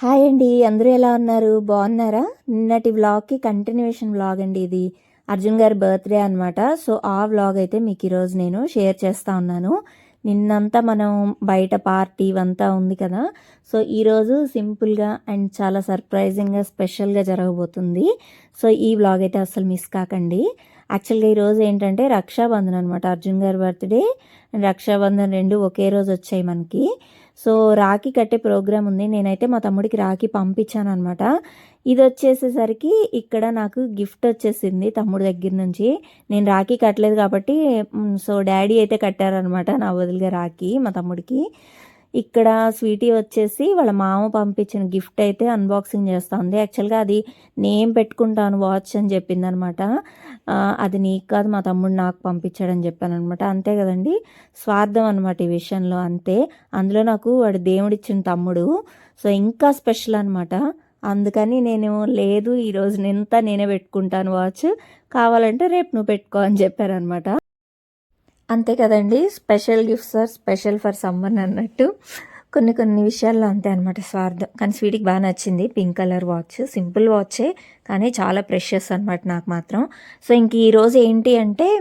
Hi అండి అందరూ ఎలా ఉన్నారు? బాగున్నారా? నిన్నటి వ్లాగ్కి కంటిన్యూషన్ వ్లాగ్ అండి ఇది. అర్జున్ గారి బర్త్డే అనమాట సో ఆ వ్లాగ్ అయితే మీకు ఈరోజు నేను షేర్ చేస్తా ఉన్నాను. నిన్నంతా మనం బయట పార్టీ ఇవంతా ఉంది కదా. సో ఈరోజు సింపుల్గా అండ్ చాలా సర్ప్రైజింగ్గా స్పెషల్గా జరగబోతుంది. సో ఈ వ్లాగ్ అయితే అసలు మిస్ కాకండి. యాక్చువల్గా ఈరోజు ఏంటంటే రక్షాబంధన్ అనమాట అర్జున్ గారి బర్త్డే. అండ్ రక్షాబంధన్ రెండు ఒకే రోజు వచ్చాయి మనకి. సో రాఖీ కట్టే ప్రోగ్రామ్ ఉంది. నేనైతే మా తమ్ముడికి రాఖీ పంపించాను అనమాట ఇది వచ్చేసేసరికి ఇక్కడ నాకు గిఫ్ట్ వచ్చేసింది తమ్ముడి దగ్గర నుంచి. నేను రాఖీ కట్టలేదు కాబట్టి సో డాడీ అయితే కట్టారనమాట నా వదిలిగా రాఖీ మా తమ్ముడికి. ఇక్కడ స్వీటీ వచ్చేసి వాళ్ళ మామ పంపించిన గిఫ్ట్ అయితే అన్బాక్సింగ్ చేస్తూ ఉంది యాక్చువల్గా అది నేమ్ పెట్టుకుంటాను వాచ్ అని చెప్పింది అనమాట అది నీకు కాదు మా తమ్ముడు నాకు పంపించాడని చెప్పాను అనమాట అంతే కదండి? స్వార్థం అనమాట ఈ విషయంలో అంతే. అందులో నాకు వాడు దేవుడిచ్చిన తమ్ముడు. సో ఇంకా స్పెషల్ అనమాట అందుకని నేను లేదు ఈరోజు నింతా నేనే పెట్టుకుంటాను వాచ్ కావాలంటే రేపు నువ్వు పెట్టుకో అని చెప్పారనమాట. అంతే కదండి. Special gifts are special for summer అన్నట్టు. కొన్ని కొన్ని విషయాల్లో అంతే అనమాట స్వార్థం. కానీ స్వీట్కి బాగా నచ్చింది పింక్ కలర్ వాచ్. సింపుల్ వాచే కానీ చాలా ప్రెషియస్ అనమాట నాకు మాత్రం. సో ఇంక ఈరోజు ఏంటి అంటే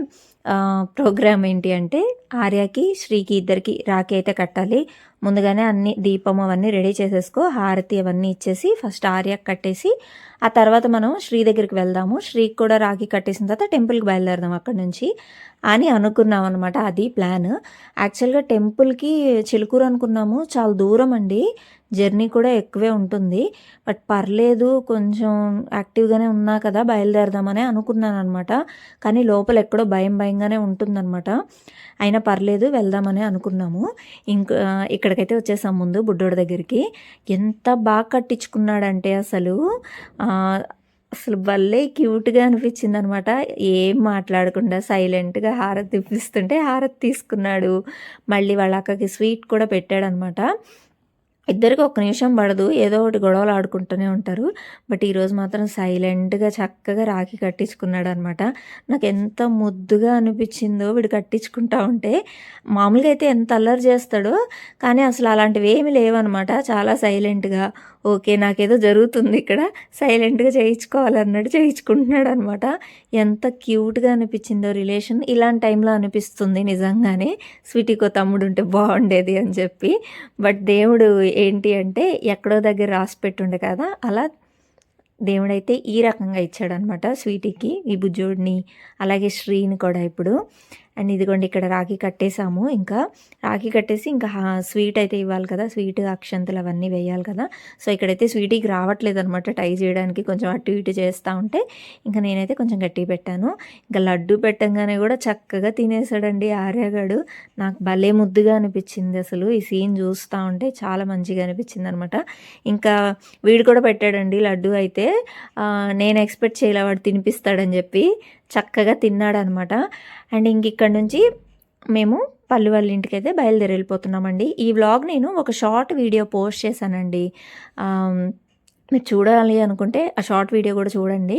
ప్రోగ్రామ్ ఏంటి అంటే ఆర్యకి శ్రీకి ఇద్దరికి రాఖీ అయితే కట్టాలి. ముందుగానే అన్ని దీపం అవన్నీ రెడీ చేసేసుకో హారతి అవన్నీ ఇచ్చేసి ఫస్ట్ ఆర్యకి కట్టేసి ఆ తర్వాత మనం శ్రీ దగ్గరికి వెళ్దాము. శ్రీకి కూడా రాఖీ కట్టేసిన తర్వాత టెంపుల్కి బయలుదేరదాం అక్కడ నుంచి అని అనుకున్నాం అనమాట అది ప్లాన్. యాక్చువల్గా టెంపుల్కి చిలుకూరు అనుకున్నాము. చాలా దూరం అండి. జర్నీ కూడా ఎక్కువే ఉంటుంది. బట్ పర్లేదు కొంచెం యాక్టివ్గానే ఉన్నా కదా బయలుదేరదామని అనుకున్నాను అనమాట కానీ లోపల ఎక్కడో భయం భయంగానే ఉంటుందన్నమాట. అయినా పర్లేదు వెళ్దామని అనుకున్నాము. ఇంక ఇక్కడికైతే వచ్చేసాం ముందు బుడ్డోడి దగ్గరికి. ఎంత బాగా కట్టించుకున్నాడంటే అసలు అసలు భలే క్యూట్గా అనిపించింది అనమాట ఏం మాట్లాడకుండా సైలెంట్గా హారతి ఇప్పిస్తుంటే హారతి తీసుకున్నాడు. మళ్ళీ వాళ్ళ అక్కకి స్వీట్ కూడా పెట్టాడనమాట ఇద్దరికి ఒక్క నిమిషం పడదు. ఏదో ఒకటి గొడవలు ఆడుకుంటూనే ఉంటారు. బట్ ఈరోజు మాత్రం సైలెంట్గా చక్కగా రాఖీ కట్టించుకున్నాడు అనమాట నాకు ఎంత ముద్దుగా అనిపించిందో వీడు కట్టించుకుంటా ఉంటే. మామూలుగా అయితే ఎంత అల్లరి చేస్తాడో కానీ అసలు అలాంటివి ఏమి లేవన్నమాట చాలా సైలెంట్గా ఓకే నాకేదో జరుగుతుంది ఇక్కడ సైలెంట్గా చేయించుకోవాలన్నట్టు చేయించుకుంటున్నాడు అనమాట ఎంత క్యూట్గా అనిపించిందో రిలేషన్. ఇలాంటి టైంలో అనిపిస్తుంది నిజంగానే. స్వీటీకో తమ్ముడు ఉంటే బాగుండేది అని చెప్పి. బట్ దేవుడు ఏంటి అంటే ఎక్కడో దగ్గర రాసి పెట్టుండే కదా అలా దేవుడైతే ఈ రకంగా ఇచ్చాడనమాట స్వీటీకి ఈ బుజ్జోడిని అలాగే శ్రీని కూడా ఇప్పుడు. అండ్ ఇదిగోండి ఇక్కడ రాఖీ కట్టేసాము ఇంకా రాఖీ కట్టేసి ఇంకా స్వీట్ అయితే ఇవ్వాలి కదా. స్వీట్ అక్షంతలు అవన్నీ వేయాలి కదా. సో ఇక్కడైతే స్వీటీకి రావట్లేదు అనమాట టై చేయడానికి. కొంచెం అటు ఇటు చేస్తూ ఉంటే ఇంకా నేనైతే కొంచెం గట్టి పెట్టాను. ఇంకా లడ్డు పెట్టంగానే కూడా చక్కగా తినేసాడండి ఆర్యగాడు. నాకు భలే ముద్దుగా అనిపించింది అసలు. ఈ సీన్ చూస్తూ ఉంటే చాలా మంచిగా అనిపించింది అనమాట ఇంకా వీడు కూడా పెట్టాడండి లడ్డు అయితే. నేను ఎక్స్పెక్ట్ చేయలే వాడు తినిపిస్తాడని చెప్పి. చక్కగా తిన్నాడనమాట. అండ్ ఇంక ఇక్కడ నుంచి మేము పల్లు వాళ్ళ ఇంటికి అయితే బయలుదేరి వెళ్ళిపోతున్నామండి. ఈ వ్లాగ్ నేను ఒక షార్ట్ వీడియో పోస్ట్ చేశానండి. మీరు చూడాలి అనుకుంటే ఆ షార్ట్ వీడియో కూడా చూడండి.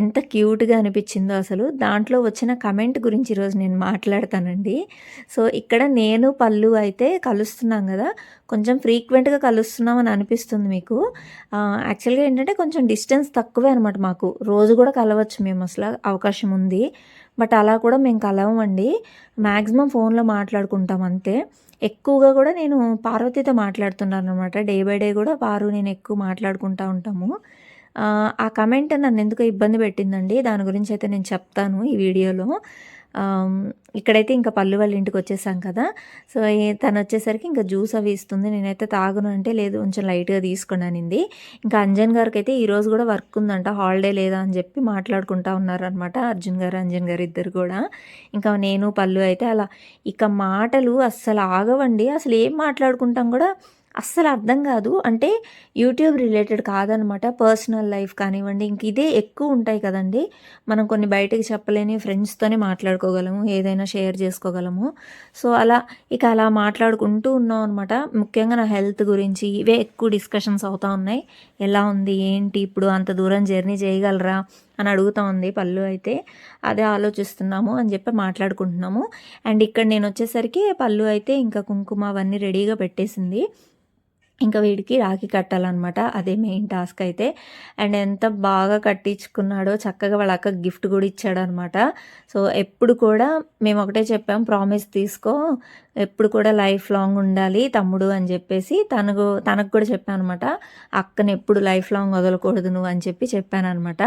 ఎంత క్యూట్గా అనిపించిందో అసలు. దాంట్లో వచ్చిన కమెంట్ గురించి ఈరోజు నేను మాట్లాడతానండి. సో ఇక్కడ నేను పళ్ళు అయితే కలుస్తున్నాం కదా. కొంచెం ఫ్రీక్వెంట్గా కలుస్తున్నాం అని అనిపిస్తుంది మీకు. యాక్చువల్గా ఏంటంటే కొంచెం డిస్టెన్స్ తక్కువే అనమాట మాకు. రోజు కూడా కలవచ్చు మేము అసలు అవకాశం ఉంది. బట్ అలా కూడా మేము కలవమండి. మ్యాక్సిమం ఫోన్లో మాట్లాడుకుంటాం అంతే. ఎక్కువగా కూడా నేను పార్వతితో మాట్లాడుతున్నాను అనమాట డే బై డే కూడా పారు నేను ఎక్కువ మాట్లాడుకుంటూ ఉంటాము. ఆ, కమెంట్ నన్ను ఎందుకు ఇబ్బంది పెట్టిందండి. దాని గురించి అయితే నేను చెప్తాను ఈ వీడియోలో. ఇక్కడైతే ఇంకా పళ్ళు వాళ్ళ ఇంటికి వచ్చేసాం కదా. సో తను వచ్చేసరికి ఇంకా జ్యూస్ అవి ఇస్తుంది. నేనైతే తాగును అంటే లేదు కొంచెం లైట్గా తీసుకున్నానింది ఇంకా అంజన్ గారికి అయితే ఈరోజు కూడా వర్క్ ఉందంట హాలిడే లేదా అని చెప్పి మాట్లాడుకుంటా ఉన్నారనమాట అర్జున్ గారు అంజన్ గారు ఇద్దరు కూడా. ఇంకా నేను పళ్ళు అయితే అలా ఇక మాటలు అస్సలు ఆగవండి. అసలు ఏం మాట్లాడుకుంటాం కూడా అస్సలు అర్థం కాదు. అంటే యూట్యూబ్ రిలేటెడ్ కాదనమాట. పర్సనల్ లైఫ్ కానివ్వండి ఇంక ఇదే ఎక్కువ ఉంటాయి కదండి. మనం కొన్ని బయటకి చెప్పలేని ఫ్రెండ్స్తోనే మాట్లాడుకోగలము ఏదైనా షేర్ చేసుకోగలము. సో అలా ఇక అలా మాట్లాడుకుంటూ ఉన్నాం అనమాట ముఖ్యంగా నా హెల్త్ గురించి ఇవే ఎక్కువ డిస్కషన్స్ అవుతా ఉన్నాయి. ఎలా ఉంది ఏంటి ఇప్పుడు అంత దూరం జర్నీ చేయగలరా? అని అడుగుతా ఉంది పళ్ళు అయితే. అదే ఆలోచిస్తున్నాము అని చెప్పి మాట్లాడుకుంటున్నాము. అండ్ ఇక్కడ నేను వచ్చేసరికి పళ్ళు అయితే ఇంకా కుంకుమ అవన్నీ రెడీగా పెట్టేసింది. ఇంకా వీడికి రాఖీ కట్టాలన్నమాట. అదే మెయిన్ టాస్క్ అయితే. అండ్ ఎంత బాగా కట్టించుకున్నాడో చక్కగా వాళ్ళ అక్క గిఫ్ట్ కూడా ఇచ్చాడనమాట సో ఎప్పుడు కూడా మేము ఒకటే చెప్పాం ప్రామిస్ తీసుకో ఎప్పుడు కూడా లైఫ్ లాంగ్ ఉండాలి తమ్ముడు అని చెప్పేసి తనకు తనకు కూడా చెప్పాను అనమాట అక్కని ఎప్పుడు లైఫ్ లాంగ్ వదలకూడదు నువ్వు అని చెప్పి చెప్పాను అనమాట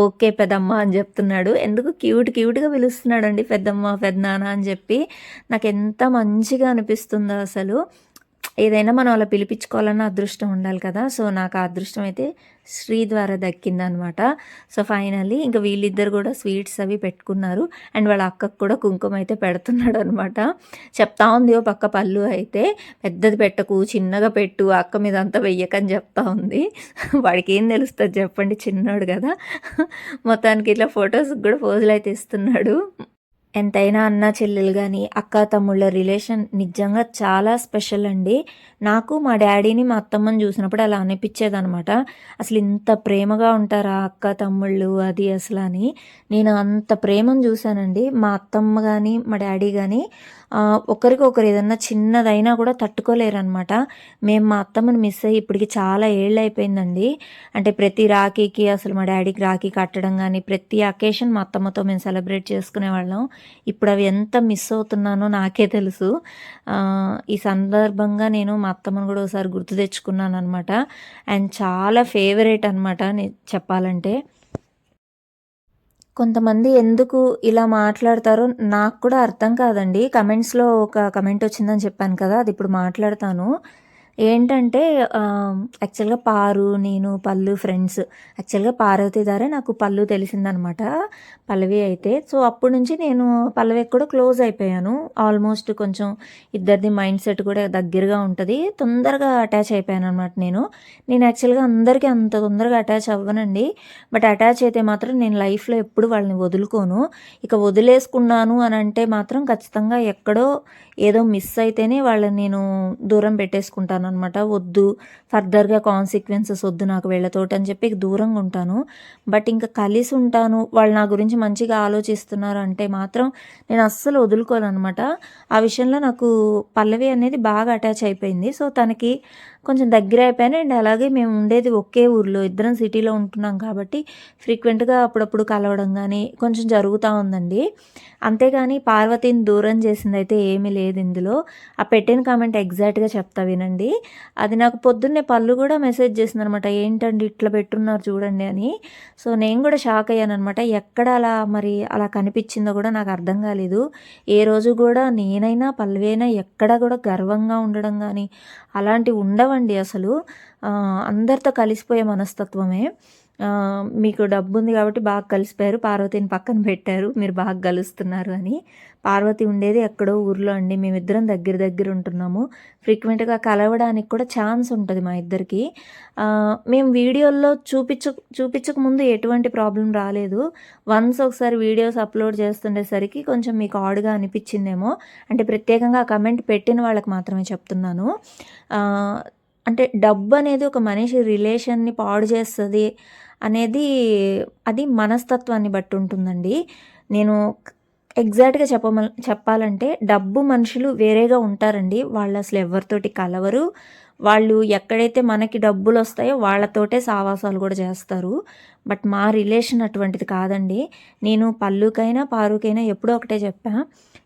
ఓకే పెద్దమ్మ అని చెప్తున్నాడు. ఎందుకు? క్యూట్ క్యూట్గా పిలుస్తున్నాడు అండి పెద్దమ్మ పెద్దనాన్న అని చెప్పి. నాకు ఎంత మంచిగా అనిపిస్తుందో అసలు. ఏదైనా మనం అలా పిలిపించుకోవాలన్న అదృష్టం ఉండాలి కదా. సో నాకు ఆ అదృష్టం అయితే శ్రీ ద్వారా దక్కిందనమాట. సో ఫైనల్లీ ఇంకా వీళ్ళిద్దరు కూడా స్వీట్స్ అవి పెట్టుకున్నారు. అండ్ వాళ్ళ అక్కకు కూడా కుంకుమ అయితే పెడుతున్నాడు అనమాట చెప్తా ఉంది ఓ పక్క పళ్ళు అయితే. పెద్దది పెట్టకు చిన్నగా పెట్టు అక్క మీద అంతా వెయ్యకని చెప్తా ఉంది. వాడికి ఏం తెలుస్తుంది చెప్పండి చిన్నోడు కదా. మొత్తానికి ఇట్లా ఫొటోస్ కూడా పోజులు అయితే ఇస్తున్నాడు. ఎంతైనా అన్న చెల్లెలు కానీ అక్క తమ్ముళ్ళ రిలేషన్ నిజంగా చాలా స్పెషల్ అండి. నాకు మా డాడీని మా అత్తమ్మని చూసినప్పుడు అలా అనిపించేది అనమాట అసలు ఇంత ప్రేమగా ఉంటారా అక్క తమ్ముళ్ళు అది అసలు అని. నేను అంత ప్రేమను చూశానండి. మా అత్తమ్మ కానీ మా డాడీ కానీ ఒకరికొకరు ఏదన్నా చిన్నదైనా కూడా తట్టుకోలేరు అనమాట మేము మా అత్తమ్మని మిస్ అయ్యి ఇప్పటికి చాలా ఏళ్ళు అయిపోయిందండి అంటే ప్రతి రాఖీకి అసలు మా డాడీకి రాఖీ కట్టడం కానీ ప్రతి అకేషన్ మా అత్తమ్మతో మేము సెలబ్రేట్ చేసుకునే వాళ్ళం. ఇప్పుడు అవి ఎంత మిస్ అవుతున్నానో నాకే తెలుసు. ఈ సందర్భంగా నేను మా అత్తమ్మను కూడా ఒకసారి గుర్తు తెచ్చుకున్నాను అనమాట అండ్ చాలా ఫేవరెట్ అనమాట చెప్పాలంటే. కొంతమంది ఎందుకు ఇలా మాట్లాడతారో నాకు కూడా అర్థం కాదండి. కమెంట్స్లో ఒక కమెంట్ వచ్చిందని చెప్పాను కదా అది ఇప్పుడు మాట్లాడతాను. ఏంటంటే యాక్చువల్గా పారు నేను పళ్ళు ఫ్రెండ్స్ యాక్చువల్గా పార్వతి దారే నాకు పళ్ళు తెలిసిందనమాట. పల్లవి అయితే. సో అప్పటి నుంచి నేను పల్లవి కూడా క్లోజ్ అయిపోయాను. ఆల్మోస్ట్ కొంచెం ఇద్దరిది మైండ్ సెట్ కూడా దగ్గరగా ఉంటుంది. తొందరగా అటాచ్ అయిపోయాను అనమాట నేను నేను యాక్చువల్గా అందరికీ అంత తొందరగా అటాచ్ అవ్వనండి. బట్ అటాచ్ అయితే మాత్రం నేను లైఫ్లో ఎప్పుడు వాళ్ళని వదులుకోను. ఇక వదిలేసుకున్నాను అని అంటే మాత్రం ఖచ్చితంగా ఎక్కడో ఏదో మిస్ అయితేనే వాళ్ళని నేను దూరం పెట్టేసుకుంటాను అనమాట వద్దు ఫర్దర్గా కాన్సిక్వెన్సెస్ వద్దు నాకు వీళ్ళతోటి అని చెప్పి దూరంగా ఉంటాను. బట్ ఇంకా కలిసి ఉంటాను. వాళ్ళు నా గురించి మంచిగా ఆలోచిస్తున్నారు అంటే మాత్రం నేను అస్సలు వదులుకోను అనమాట ఆ విషయంలో నాకు పల్లవి అనేది బాగా అటాచ్ అయిపోయింది. సో తనకి కొంచెం దగ్గర అయిపోయాను. అండ్ అలాగే మేము ఉండేది ఒకే ఊర్లో. ఇద్దరం సిటీలో ఉంటున్నాం కాబట్టి ఫ్రీక్వెంట్గా అప్పుడప్పుడు కలవడం కానీ కొంచెం జరుగుతూ ఉందండి. అంతేగాని పార్వతిని దూరం చేసింది అయితే ఏమీ లేదు ఇందులో. ఆ పెట్టిన కామెంట్ ఎగ్జాక్ట్గా చెప్తా వినండి. అది నాకు పొద్దున్నే పళ్ళు కూడా మెసేజ్ చేసింది అనమాట ఏంటండి ఇట్లా పెట్టున్నారు చూడండి అని. సో నేను కూడా షాక్ అయ్యాను అనమాట ఎక్కడ అలా మరి అలా కనిపించిందో కూడా నాకు అర్థం కాలేదు. ఏ రోజు కూడా నేనైనా పల్లవైనా ఎక్కడ కూడా గర్వంగా ఉండడం కానీ అలాంటివి అండి అసలు. అందరితో కలిసిపోయే మనస్తత్వమే. మీకు డబ్బు ఉంది కాబట్టి బాగా కలిసిపోయారు. పార్వతిని పక్కన పెట్టారు. మీరు బాగా కలుస్తున్నారు అని. పార్వతి ఉండేది ఎక్కడో ఊర్లో అండి. మేమిద్దరం దగ్గర దగ్గర ఉంటున్నాము. ఫ్రీక్వెంట్గా కలవడానికి కూడా ఛాన్స్ ఉంటుంది మా ఇద్దరికి. మేము వీడియోల్లో చూపించ చూపించక ముందు ఎటువంటి ప్రాబ్లం రాలేదు. వన్స్ ఒకసారి వీడియోస్ అప్లోడ్ చేస్తుండేసరికి కొంచెం మీకు ఆడుగా అనిపించిందేమో. అంటే ప్రత్యేకంగా ఆ కమెంట్ పెట్టిన వాళ్ళకి మాత్రమే చెప్తున్నాను. అంటే డబ్బు అనేది ఒక మనిషి రిలేషన్ని పాడు చేస్తుంది అనేది అది మనస్తత్వాన్ని బట్టి ఉంటుందండి. నేను ఎగ్జాక్ట్గా చెప్పమ చెప్పాలంటే డబ్బు మనుషులు వేరేగా ఉంటారండి. వాళ్ళు అసలు ఎవరితోటి కలవరు. వాళ్ళు ఎక్కడైతే మనకి డబ్బులు వస్తాయో వాళ్ళతోటే సావాసాలు కూడా చేస్తారు. బట్ మా రిలేషన్ అటువంటిది కాదండి. నేను పళ్ళుకైనా పారుకైనా ఎప్పుడో ఒకటే చెప్పా.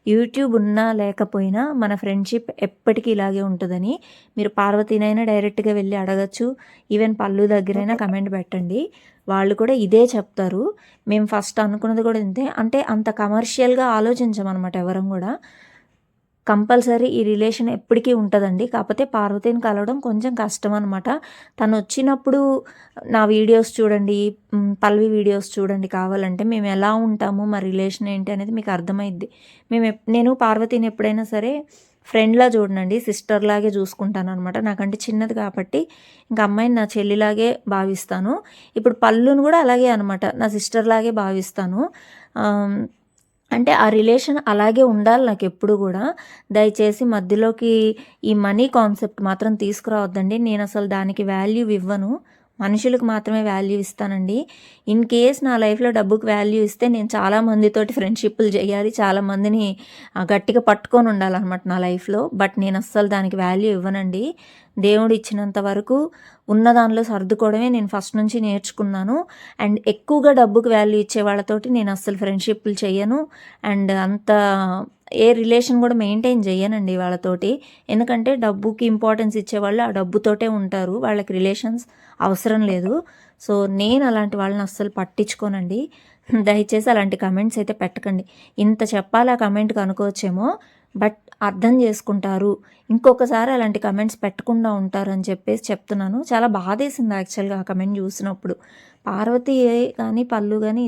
యూట్యూబ్ ఉన్నా లేకపోయినా మన ఫ్రెండ్షిప్ ఎప్పటికీ ఇలాగే ఉంటుందని. మీరు పార్వతీనైనా డైరెక్ట్గా వెళ్ళి అడగచ్చు. ఈవెన్ పళ్ళు దగ్గరైనా కమెంట్ పెట్టండి. వాళ్ళు కూడా ఇదే చెప్తారు. మేము ఫస్ట్ అనుకున్నది కూడా ఇంతే. అంటే అంత కమర్షియల్గా ఆలోచించమన్నమాట ఎవరం కూడా. కంపల్సరీ ఈ రిలేషన్ ఎప్పటికీ ఉంటుందండి. కాకపోతే పార్వతిని కలవడం కొంచెం కష్టం అనమాట తను వచ్చినప్పుడు నా వీడియోస్ చూడండి పల్వి వీడియోస్ చూడండి కావాలంటే మేము ఎలా ఉంటాము మా రిలేషన్ ఏంటి అనేది మీకు అర్థమైద్ది. మేము నేను పార్వతిని ఎప్పుడైనా సరే ఫ్రెండ్లా చూడండి సిస్టర్ లాగే చూసుకుంటాను అనమాట నాకంటే చిన్నది కాబట్టి ఇంకా అమ్మాయిని నా చెల్లిలాగే భావిస్తాను. ఇప్పుడు పళ్ళును కూడా అలాగే అనమాట నా సిస్టర్ లాగే భావిస్తాను. అంటే ఆ రిలేషన్ అలాగే ఉండాలి నాకు ఎప్పుడు కూడా. దయచేసి మధ్యలోకి ఈ మనీ కాన్సెప్ట్ మాత్రం తీసుకురావద్దండి. నేను అసలు దానికి వాల్యూ ఇవ్వను. మనుషులకు మాత్రమే వాల్యూ ఇస్తానండి. ఇన్ కేస్ నా లైఫ్లో డబ్బుకి వాల్యూ ఇస్తే నేను చాలా మందితోటి ఫ్రెండ్షిప్లు చేయాలి చాలా మందిని గట్టిగా పట్టుకొని ఉండాలన్నమాట నా లైఫ్లో. బట్ నేను అస్సలు దానికి వాల్యూ ఇవ్వనండి. దేవుడు ఇచ్చినంత వరకు ఉన్న దానిలో సర్దుకోవడమే నేను ఫస్ట్ నుంచి నేర్చుకున్నాను. అండ్ ఎక్కువగా డబ్బుకి వాల్యూ ఇచ్చే వాళ్ళతోటి నేను అస్సలు ఫ్రెండ్షిప్లు చేయను అండ్ అంత ఏ రిలేషన్ కూడా మెయింటైన్ చేయనండి వాళ్ళతోటి. ఎందుకంటే డబ్బుకి ఇంపార్టెన్స్ ఇచ్చేవాళ్ళు ఆ డబ్బుతోటే ఉంటారు. వాళ్ళకి రిలేషన్స్ అవసరం లేదు. సో నేను అలాంటి వాళ్ళని అస్సలు పట్టించుకోనండి. దయచేసి అలాంటి కమెంట్స్ అయితే పెట్టకండి. ఇంత చెప్పాలా కమెంట్కి అనుకోవచ్చేమో బట్ అర్థం చేసుకుంటారు. ఇంకొకసారి అలాంటి కమెంట్స్ పెట్టకుండా ఉంటారు అని చెప్పేసి చెప్తున్నాను. చాలా బాధేసింది యాక్చువల్గా ఆ కమెంట్ చూసినప్పుడు. పార్వతి కానీ పళ్ళు కానీ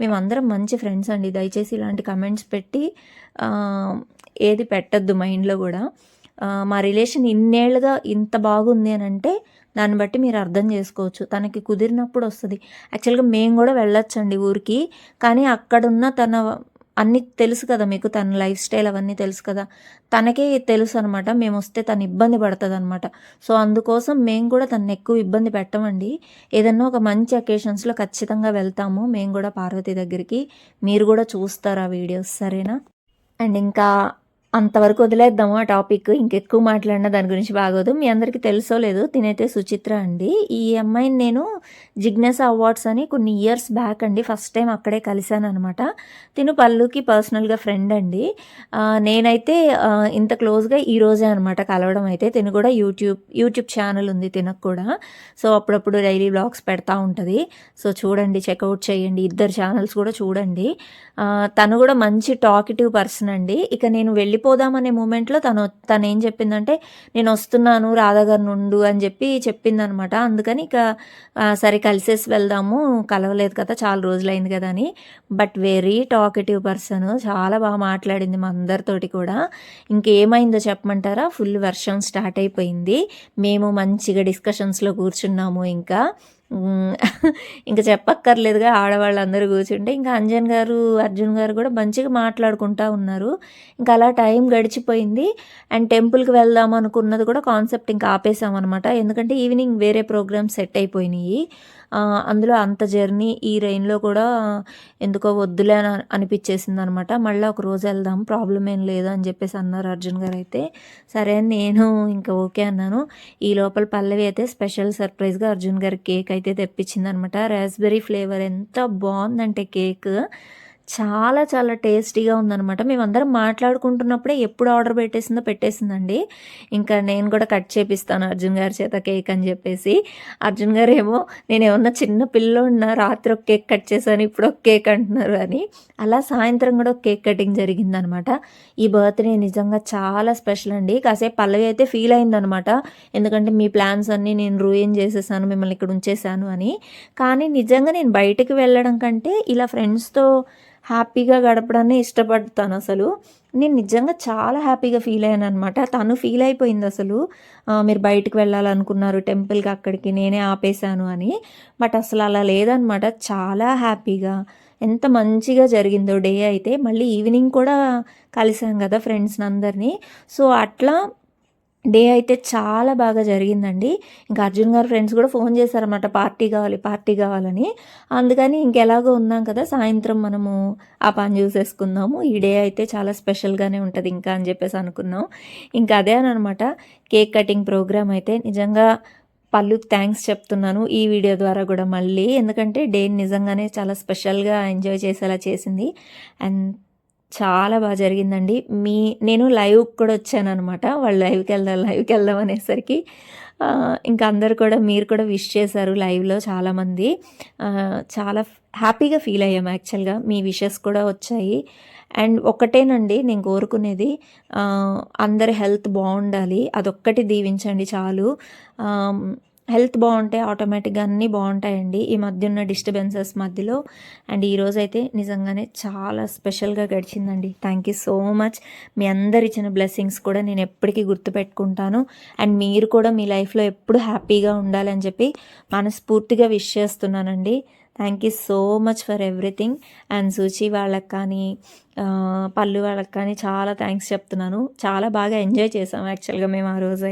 మేమందరం మంచి ఫ్రెండ్స్ అండి. దయచేసి ఇలాంటి కమెంట్స్ పెట్టి ఏది పెట్టద్దు మైండ్లో కూడా. మా రిలేషన్ ఇన్నేళ్ళుగా ఇంత బాగుంది అని అంటే దాన్ని బట్టి మీరు అర్థం చేసుకోవచ్చు. తనకి కుదిరినప్పుడు వస్తుంది. యాక్చువల్గా మేము కూడా వెళ్ళొచ్చండి ఊరికి. కానీ అక్కడున్న తన అన్నీ తెలుసు కదా మీకు తన లైఫ్ స్టైల్ అవన్నీ తెలుసు కదా. తనకే తెలుసు అనమాట మేము వస్తే తను ఇబ్బంది పడుతుంది అనమాట సో అందుకోసం మేము కూడా తను ఎక్కువ ఇబ్బంది పెట్టమండి. ఏదన్నా ఒక మంచి అకేషన్స్లో ఖచ్చితంగా వెళ్తాము. మేము కూడా పార్వతి దగ్గరికి. మీరు కూడా చూస్తారు ఆ వీడియోస్ సరేనా? అండ్ ఇంకా అంతవరకు వదిలేద్దాము ఆ టాపిక్ ఇంకెక్కువ మాట్లాడిన దాని గురించి బాగోదు. మీ అందరికీ తెలుసో లేదు తినైతే సుచిత్ర అండి. ఈ అమ్మాయిని నేను జిగ్నెస్ అవార్డ్స్ అని కొన్ని ఇయర్స్ బ్యాక్ అండి ఫస్ట్ టైం అక్కడే కలిశాను అనమాట తిను పల్లుకి పర్సనల్గా ఫ్రెండ్ అండి. నేనైతే ఇంత క్లోజ్గా ఈ రోజే అనమాట కలవడం అయితే. తిను కూడా యూట్యూబ్ యూట్యూబ్ ఛానల్ ఉంది తినకు కూడా. సో అప్పుడప్పుడు డైలీ బ్లాగ్స్ పెడతా ఉంటుంది. సో చూడండి చెక్అవుట్ చేయండి. ఇద్దరు ఛానల్స్ కూడా చూడండి. తను కూడా మంచి టాకిటివ్ పర్సన్ అండి. ఇక నేను వెళ్ళి వెళ్ళిపోదామనే మూమెంట్లో తను తను ఏం చెప్పిందంటే నేను వస్తున్నాను రాధాగారు నుండు అని చెప్పి చెప్పిందనమాట. అందుకని ఇక సరే కలిసేసి వెళ్దాము కలవలేదు కదా చాలా రోజులైంది కదా అని. బట్ వెరీ టాకెటివ్ పర్సన్ చాలా బాగా మాట్లాడింది మా అందరితోటి కూడా. ఇంకేమైందో చెప్పమంటారా? ఫుల్ వర్షం స్టార్ట్ అయిపోయింది. మేము మంచిగా డిస్కషన్స్లో కూర్చున్నాము ఇంకా. ఇంకా చెప్పక్కర్లేదుగా ఆడవాళ్ళందరూ కూర్చుంటే. ఇంకా అంజన్ గారు అర్జున్ గారు కూడా మంచిగా మాట్లాడుకుంటా ఉన్నారు. ఇంకా అలా టైం గడిచిపోయింది. అండ్ టెంపుల్కి వెళ్దాం అనుకున్నది కూడా కాన్సెప్ట్ ఇంకా ఆపేసామన్నమాట. ఎందుకంటే ఈవినింగ్ వేరే ప్రోగ్రామ్స్ సెట్ అయిపోయినాయి. అందులో అంత జర్నీ ఈ రైన్లో కూడా ఎందుకో వద్దులే అని అనిపించేసింది అనమాట మళ్ళీ ఒక రోజు వెళ్దాం ప్రాబ్లం ఏం లేదు అని చెప్పేసి అన్నారు అర్జున్ గారు అయితే. సరే అని నేను ఇంకా ఓకే అన్నాను. ఈ లోపల పల్లవి అయితే స్పెషల్ సర్ప్రైజ్గా అర్జున్ గారి కేక్ అయితే తెప్పించింది అనమాట రాస్బెర్రీ ఫ్లేవర్ ఎంత బాగుందంటే కేక్. చాలా చాలా టేస్టీగా ఉందనమాట మేమందరం మాట్లాడుకుంటున్నప్పుడే ఎప్పుడు ఆర్డర్ పెట్టేసిందో పెట్టేసిందండి. ఇంకా నేను కూడా కట్ చేపిస్తాను అర్జున్ గారి చేత కేక్ అని చెప్పేసి. అర్జున్ గారు ఏమో నేను ఏమన్నా చిన్న పిల్లోడిన రాత్రి ఒక కేక్ కట్ చేశాను ఇప్పుడు ఒక కేక్ అంటున్నారు అని. అలా సాయంత్రం కూడా ఒక కేక్ కటింగ్ జరిగిందనమాట ఈ బర్త్డే నిజంగా చాలా స్పెషల్ అండి. కాసేపు పల్లవి అయితే ఫీల్ అయిందనమాట ఎందుకంటే మీ ప్లాన్స్ అన్నీ నేను రూయిన్ చేసేసాను మిమ్మల్ని ఇక్కడ ఉంచేసాను అని. కానీ నిజంగా నేను బయటకు వెళ్ళడం కంటే ఇలా ఫ్రెండ్స్తో హ్యాపీగా గడపడాన్ని ఇష్టపడతాను అసలు. నేను నిజంగా చాలా హ్యాపీగా ఫీల్ అయ్యాను అనమాట తను ఫీల్ అయిపోయింది అసలు. మీరు బయటకు వెళ్ళాలనుకున్నారు టెంపుల్కి అక్కడికి నేనే ఆపేశాను అని. బట్ అసలు అలా లేదనమాట చాలా హ్యాపీగా. ఎంత మంచిగా జరిగిందో డే అయితే. మళ్ళీ ఈవినింగ్ కూడా కలిసాం కదా ఫ్రెండ్స్ని అందరినీ. సో అట్లా డే అయితే చాలా బాగా జరిగిందండి. ఇంకా అర్జున్ గారు ఫ్రెండ్స్ కూడా ఫోన్ చేశారన్నమాట పార్టీ కావాలి పార్టీ కావాలని. అందుకని ఇంకెలాగో ఉన్నాం కదా సాయంత్రం మనము ఆ పని చూసేసుకుందాము. ఈ డే అయితే చాలా స్పెషల్గానే ఉంటుంది ఇంకా అని చెప్పేసి అనుకున్నాం. ఇంకా అదే అనమాట కేక్ కటింగ్ ప్రోగ్రామ్ అయితే నిజంగా పళ్ళు థ్యాంక్స్ చెప్తున్నాను ఈ వీడియో ద్వారా కూడా మళ్ళీ. ఎందుకంటే డే నిజంగానే చాలా స్పెషల్గా ఎంజాయ్ చేసేలా చేసింది. అండ్ చాలా బాగా జరిగిందండి. మీ నేను లైవ్ కూడా వచ్చాను అనమాట వాళ్ళు లైవ్కి వెళ్దాం లైవ్కి వెళ్దాం అనేసరికి. ఇంకా అందరు కూడా మీరు కూడా విష్ చేశారు లైవ్లో చాలామంది. చాలా హ్యాపీగా ఫీల్ అయ్యాము యాక్చువల్గా. మీ విషెస్ కూడా వచ్చాయి. అండ్ ఒకటేనండి నేను కోరుకునేది అందరి హెల్త్ బాగుండాలి. అదొక్కటి దీవించండి చాలు. హెల్త్ బాగుంటే ఆటోమేటిక్గా అన్నీ బాగుంటాయండి. ఈ మధ్య ఉన్న డిస్టర్బెన్సెస్ మధ్యలో. అండ్ ఈరోజైతే నిజంగానే చాలా స్పెషల్గా గడిచిందండి. Thank you so much. మీ అందరు ఇచ్చిన బ్లెస్సింగ్స్ కూడా నేను ఎప్పటికీ గుర్తుపెట్టుకుంటాను. అండ్ మీరు కూడా మీ లైఫ్లో ఎప్పుడు హ్యాపీగా ఉండాలని చెప్పి మనస్ఫూర్తిగా విష్ చేస్తున్నానండి. Thank you so much for everything. And Suchi వాళ్ళకి కానీ పళ్ళు వాళ్ళకి కానీ చాలా థ్యాంక్స్ చెప్తున్నాను. చాలా బాగా ఎంజాయ్ చేసాం యాక్చువల్గా మేము ఆ రోజు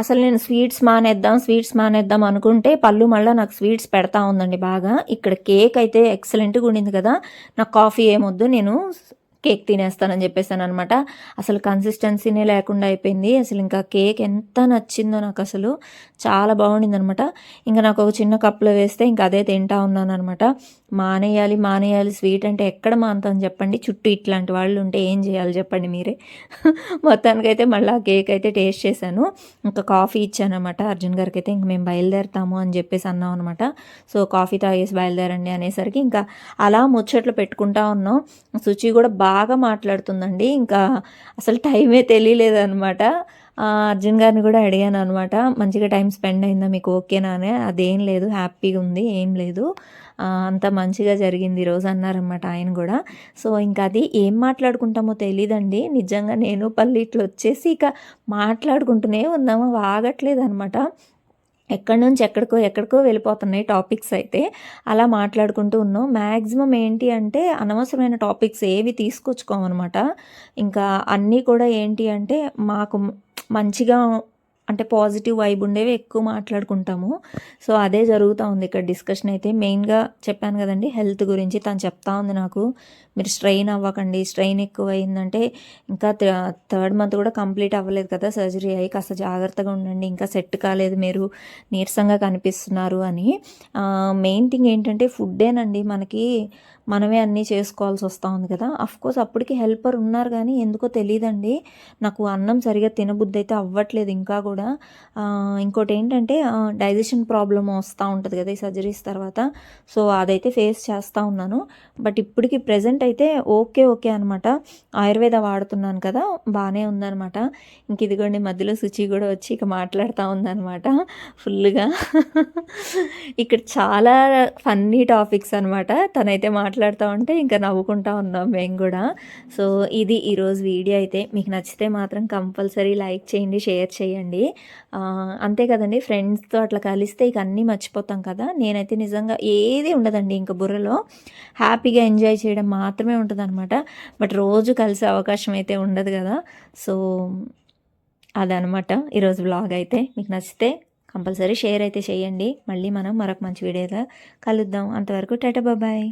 అసలు నేను స్వీట్స్ మానేద్దాం స్వీట్స్ మానేద్దాం అనుకుంటే పళ్ళు మళ్ళీ నాకు స్వీట్స్ పెడతా ఉందండి బాగా. ఇక్కడ కేక్ అయితే ఎక్సలెంట్గా ఉండింది కదా. నాకు కాఫీ ఏమొద్దు నేను కేక్ తినేస్తానని చెప్పేసాను అనమాట అసలు కన్సిస్టెన్సీనే లేకుండా అయిపోయింది. అసలు ఇంకా కేక్ ఎంత నచ్చిందో నాకు అసలు చాలా బాగుండింది అనమాట ఇంకా నాకు ఒక చిన్న కప్లో వేస్తే ఇంకా అదే తింటా ఉన్నాను అనమాట మానేయాలి మానేయాలి స్వీట్ అంటే ఎక్కడ మానుతాను చెప్పండి. చుట్టూ ఇట్లాంటి వాళ్ళు ఉంటే ఏం చేయాలి చెప్పండి మీరే. మొత్తానికైతే మళ్ళీ ఆ కేక్ అయితే టేస్ట్ చేశాను. ఇంకా కాఫీ ఇచ్చాను అనమాట అర్జున్ గారికి అయితే ఇంక మేము బయలుదేరుతాము అని చెప్పేసి అన్నాం అనమాట సో కాఫీ తాగేసి బయలుదేరండి అనేసరికి ఇంకా అలా ముచ్చట్లు పెట్టుకుంటా ఉన్నాం. శుచి కూడా బాగా బాగా మాట్లాడుతుందండి. ఇంకా అసలు టైమే తెలియలేదనమాట అర్జున్ గారిని కూడా అడిగాను అనమాట మంచిగా టైం స్పెండ్ అయిందా మీకు? ఓకేనా అని. అదేం లేదు. హ్యాపీగా ఉంది. ఏం లేదు. అంత మంచిగా జరిగింది ఈరోజు అన్నారనమాట ఆయన కూడా. సో ఇంకా అది ఏం మాట్లాడుకుంటామో తెలియదండి నిజంగా నేను పల్లి ఇట్లా వచ్చేసి ఇక మాట్లాడుకుంటూనే ఉన్నాము. ఆగట్లేదు అనమాట ఎక్కడి నుంచి ఎక్కడికో ఎక్కడికో వెళ్ళిపోతున్నాయి టాపిక్స్ అయితే. అలా మాట్లాడుకుంటూ ఉన్నాం. మ్యాక్సిమం ఏంటి అంటే అనవసరమైన టాపిక్స్ ఏవి తీసుకొచ్చుకోమన్నమాట ఇంకా అన్నీ కూడా ఏంటి అంటే మాకు మంచిగా అంటే పాజిటివ్ వైబ్ ఉండేవి ఎక్కువ మాట్లాడుకుంటాము. సో అదే జరుగుతూ ఉంది. ఇక్కడ డిస్కషన్ అయితే మెయిన్గా చెప్పాను కదండి హెల్త్ గురించి తను చెప్తా ఉంది నాకు. మీరు స్ట్రెయిన్ అవ్వకండి. స్ట్రెయిన్ ఎక్కువ అయిందంటే ఇంకా థర్డ్ మంత్ కూడా కంప్లీట్ అవ్వలేదు కదా సర్జరీ అయ్యి కాస్త జాగ్రత్తగా ఉండండి. ఇంకా సెట్ కాలేదు మీరు. నీరసంగా కనిపిస్తున్నారు అని. మెయిన్ థింగ్ ఏంటంటే ఫుడ్డేనండి మనకి మనమే అన్నీ చేసుకోవాల్సి వస్తూ ఉంది కదా. కోర్స్ అప్పటికి హెల్పర్ ఉన్నారు కానీ ఎందుకో తెలియదండి నాకు అన్నం సరిగా తినబుద్ధి అయితే అవ్వట్లేదు ఇంకా కూడా. ఇంకోటి ఏంటంటే డైజెషన్ ప్రాబ్లం వస్తూ ఉంటుంది కదా ఈ సర్జరీస్ తర్వాత. సో అదైతే ఫేస్ చేస్తూ ఉన్నాను. బట్ ఇప్పటికి ప్రజెంట్ అయితే ఓకే ఓకే అనమాట ఆయుర్వేద వాడుతున్నాను కదా బాగానే ఉందనమాట ఇంక ఇదిగోండి మధ్యలో శుచి కూడా వచ్చి ఇక మాట్లాడుతూ ఉందనమాట ఫుల్గా ఇక్కడ చాలా ఫన్నీ టాపిక్స్ అనమాట తనైతే మాట్లాడుతూ ఉంటే ఇంకా నవ్వుకుంటా ఉన్నాం మేము కూడా. సో ఇది ఈరోజు వీడియో అయితే. మీకు నచ్చితే మాత్రం కంపల్సరీ లైక్ చేయండి షేర్ చేయండి. అంతే కదండి ఫ్రెండ్స్తో అట్లా కలిస్తే ఇక అన్నీ మర్చిపోతాం కదా. నేనైతే నిజంగా ఏది ఉండదండి ఇంకా బుర్రలో. హ్యాపీగా ఎంజాయ్ చేయడం మాత్రమే ఉంటుంది అనమాట బట్ రోజు కలిసే అవకాశం అయితే ఉండదు కదా. సో అదనమాట ఈరోజు బ్లాగ్ అయితే మీకు నచ్చితే కంపల్సరీ షేర్ అయితే చేయండి. మళ్ళీ మనం మరొక మంచి వీడియోగా కలుద్దాం. అంతవరకు టాటా బాబాయ్